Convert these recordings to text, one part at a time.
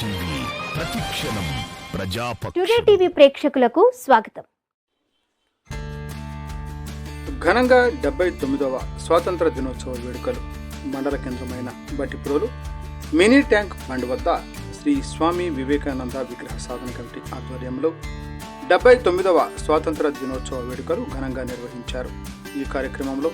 TV ప్రతిక్షణం ప్రజాపక్ష. Today TV ప్రేక్షకులకు స్వాగతం. ఘనంగా డెబ్బై తొమ్మిదవ స్వాతంత్ర దినోత్సవ వేడుకలు మండల కేంద్రమైన బట్టిప్రోలు మినీ ట్యాంక్ బండ్ వద్ద శ్రీ స్వామి వివేకానంద విగ్రహ సాధన కమిటీ ఆధ్వర్యంలో డెబ్బై తొమ్మిదవ స్వాతంత్ర దినోత్సవ వేడుకలు ఘనంగా నిర్వహించారు. ఈ కార్యక్రమంలో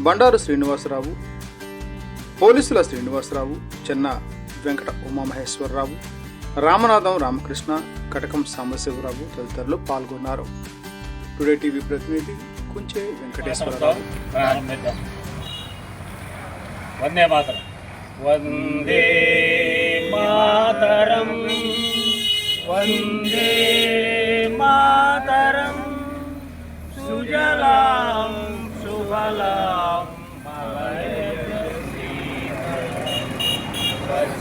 బండారు శ్రీనివాసరావు పోలీసుల శ్రీనివాసరావు చెన్న వెంకట ఉమామహేశ్వరరావు రామనాథం రామకృష్ణ కటకం సాంబశివరావు తదితరులు పాల్గొన్నారు. టుడే టీవీ ప్రతినిధి కుంచే వెంకటేశ్వరరావు. వందే మాతరం. వందే మాతరం. వందే మాతరం. సుజలాం సుఫలాం.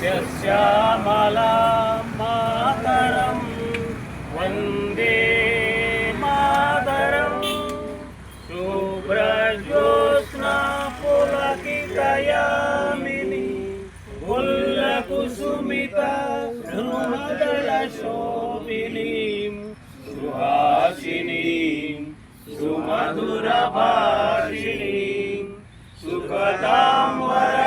श्यामलामातरं वंदे मातरं शुभ्रज्योत्स्नापुलकितयामिनि। उल्लकुसुमिता सुमदलशोभिनीं। सुहासिनीं सुमधुरभाषिणीं। सुखदां वर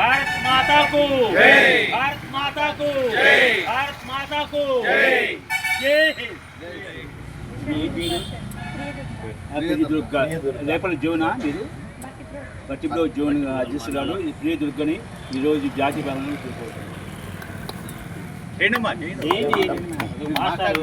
భారత్ మాతాకు. భారత్ మాతాకు. భారత్ మాతాకు. రేపటి జోనా మీరు బట్టిబ్రో జోన్ అధ్యక్షురాలు ఈ ప్రియ దుర్గని ఈరోజు జాతి బలంలో చూసుకోవచ్చు మాట్లాడు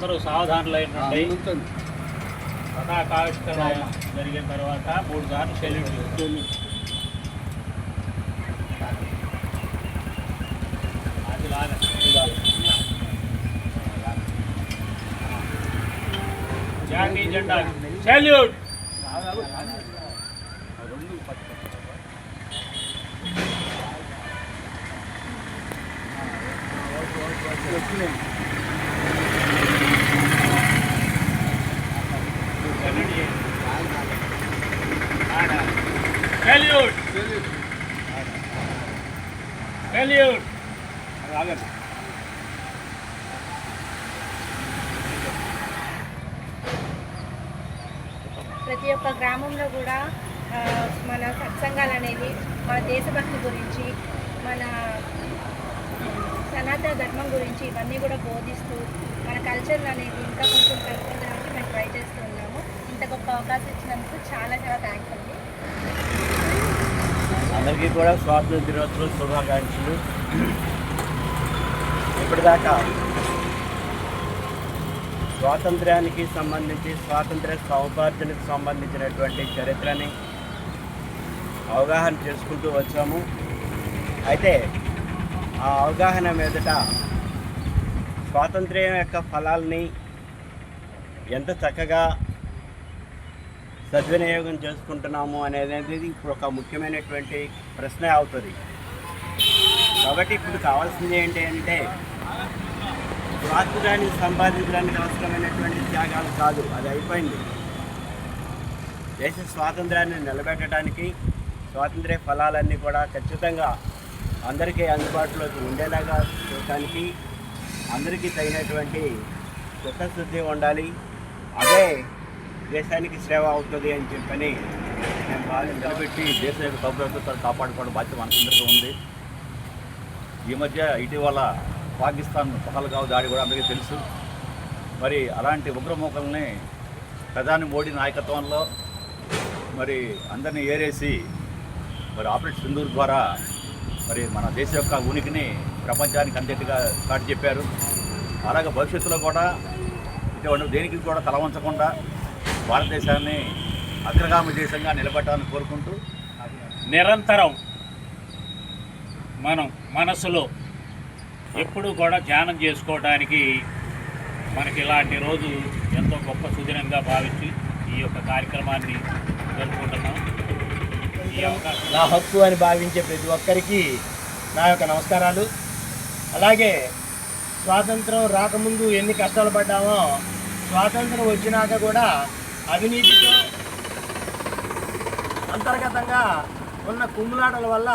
అందరూ సావధానులైనండి. నుంచోండి. పతాకావిష్కరణ జరిగిన తర్వాత మూడు సార్లు సెల్యూట్ అది జాతీయ జెండా. సెల్యూట్. సెల్యూట్ సెల్యూట్ ప్రతి ఒక్క గ్రామంలో కూడా మన సత్సంగాలు అనేది మన దేశభక్తి గురించి మన సనాతన ధర్మం గురించి ఇవన్నీ కూడా బోధిస్తూ మన కల్చర్ అనేది ఇంకా కొంచెం కలుపుకోవడానికి మేము ట్రై చేస్తూ ఉన్నాము. ఇంత గొప్ప అవకాశం ఇచ్చినందుకు చాలా చాలా థ్యాంక్స్ అండి. అందరికీ కూడా స్వాతంత్ర దినోత్సవ శుభాకాంక్షలు. ఇప్పటిదాకా స్వాతంత్ర్యానికి సంబంధించి స్వాతంత్ర సౌపార్జనకు సంబంధించినటువంటి చరిత్రని అవగాహన చేసుకుంటూ వచ్చాము. అయితే ఆ అవగాహన మీదట స్వాతంత్ర్యం యొక్క ఫలాల్ని ఎంత చక్కగా సద్వినియోగం చేసుకుంటున్నాము అనేది ఇప్పుడు ఒక ముఖ్యమైనటువంటి ప్రశ్న అవుతుంది. కాబట్టి ఇప్పుడు కావాల్సింది ఏంటి అంటే స్వాతంత్రాన్ని సంపాదించడానికి అవసరమైనటువంటి త్యాగాలు కాదు అది అయిపోయింది. దేశ స్వాతంత్రాన్ని నిలబెట్టడానికి స్వాతంత్ర్య ఫలాలన్నీ కూడా ఖచ్చితంగా అందరికీ అందుబాటులోకి ఉండేలాగా చూడటానికి అందరికీ తగినటువంటి చిత్తశుద్ధి ఉండాలి. అదే దేశానికి సేవ అవుతుంది అని చెప్పని నేను బాగా నిలబెట్టి దేశ యొక్క సభ్యత్వాన్ని కాపాడుకోవడం బాధ్యత మనందరికీ ఉంది. ఈ మధ్య ఇటీవల పాకిస్తాన్ పహల్గావ్ దాడి కూడా అందరికీ తెలుసు. మరి అలాంటి ఉగ్రమూకల్ని ప్రధాని మోడీ నాయకత్వంలో మరి అందరినీ ఏరేసి మరి ఆపరేషన్ సింధూర్ ద్వారా మరి మన దేశ యొక్క ఉనికిని ప్రపంచానికి అందేట్టుగా చాటి చెప్పారు. అలాగే భవిష్యత్తులో కూడా ఇటువంటి దేనికి కూడా తలవంచకుండా భారతదేశాన్ని అగ్రగామి దేశంగా నిలబెట్టాలని కోరుకుంటూ నిరంతరం మనం మనసులో ఎప్పుడు కూడా ధ్యానం చేసుకోవడానికి మనకి ఇలాంటి రోజు ఎంతో గొప్ప సుదినంగా భావించి ఈ యొక్క కార్యక్రమాన్ని జరుపుకుంటున్నాం. ఈ అవకాశం నా హక్కు అని భావించే ప్రతి ఒక్కరికి నా యొక్క నమస్కారాలు. అలాగే స్వాతంత్రం రాకముందు ఎన్ని కష్టాలు పడ్డామో స్వాతంత్రం వచ్చినాక కూడా అవినీతితో అంతర్గతంగా ఉన్న కుమ్ములాటల వల్ల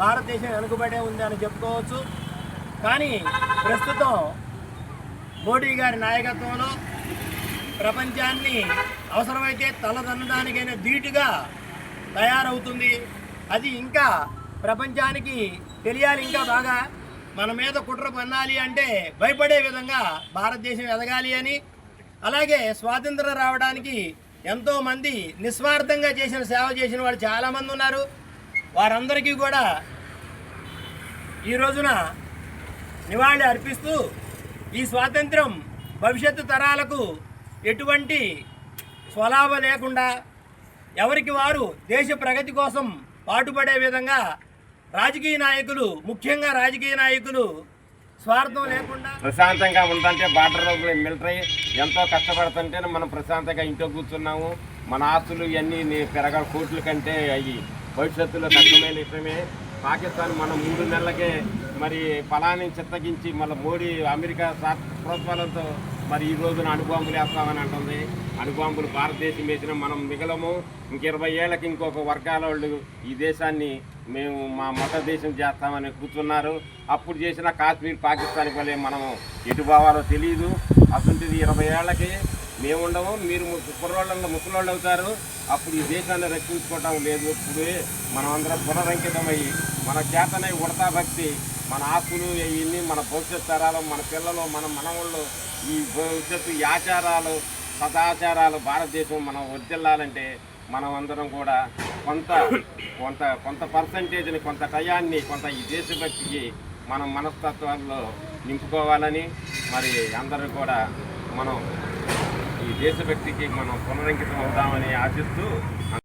భారతదేశం వెనుకబడే ఉంది అని చెప్పుకోవచ్చు. కానీ ప్రస్తుతం మోడీ గారి నాయకత్వంలో ప్రపంచాన్ని అవసరమైతే తలదన్నదానికైనా ధీటుగా తయారవుతుంది. అది ఇంకా ప్రపంచానికి తెలియాలి ఇంకా బాగా. మన మీద కుట్ర పన్నాలి అంటే భయపడే విధంగా భారతదేశం ఎదగాలి అని. అలాగే స్వాతంత్రం రావడానికి ఎంతోమంది నిస్వార్థంగా చేసిన సేవ చేసిన వాళ్ళు చాలామంది ఉన్నారు. వారందరికీ కూడా ఈ రోజున నివాళి అర్పిస్తూ ఈ స్వాతంత్రం భవిష్యత్తు తరాలకు ఎటువంటి స్వలాభ లేకుండా ఎవరికి వారు దేశ ప్రగతి కోసం పాటుపడే విధంగా రాజకీయ నాయకులు ముఖ్యంగా రాజకీయ నాయకులు స్వార్థం లేకుండా ప్రశాంతంగా ఉందంటే బార్డర్ మిలిటరీ ఎంతో కష్టపడుతుంటే మనం ప్రశాంతంగా ఇంట్లో కూర్చున్నాము. మన ఆస్తులు ఇవన్నీ పెరగ కోట్ల కంటే అవి భవిష్యత్తులో తక్కువమైన విషయమే. పాకిస్తాన్ మనం మూడు నెలలకే మరి ఫలాన్ని చిత్తగించి మళ్ళీ మోడీ అమెరికా ప్రోత్సాహాలతో మరి ఈ రోజున అణుబాంబులు వేస్తామని అంటుంది. అణుబాంబులు భారతదేశం వేసిన మనం మిగలము. ఇంక ఇరవై ఏళ్ళకి ఇంకొక వర్గాల వాళ్ళు ఈ దేశాన్ని మేము మా మత దేశం చేస్తామని కూర్చున్నారు. అప్పుడు చేసిన కాశ్మీర్ పాకిస్తాన్ వల్లే మనం ఎటు పోవాలో తెలియదు అసలు ఇరవై ఏళ్ళకి మేము ఉండము. మీరు కుర్రోళ్ళంలో ముసలోళ్ళు అవుతారు. అప్పుడు ఈ దేశాన్ని రక్షించుకోవటం లేదు. ఇప్పుడే మనం అందరం పునరంకితమయ్యి మన చేతనై ఉడతా భక్తి మన ఆకులు ఇవన్నీ మన భవిష్యత్ తరాలు మన పిల్లలు మన మనవాళ్ళు ఈ భవిష్యత్తు ఈ ఆచారాలు సదాచారాలు భారతదేశం మనం వర్దిల్లాలంటే మనం అందరం కూడా కొంత కొంత కొంత పర్సంటేజ్ని కొంత టయాన్ని కొంత ఈ దేశభక్తికి మనం మనస్తత్వాల్లో నింపుకోవాలని మరి అందరూ కూడా మనం ఈ దేశభక్తికి మనం పునరంకితం అవుతామని ఆశిస్తూ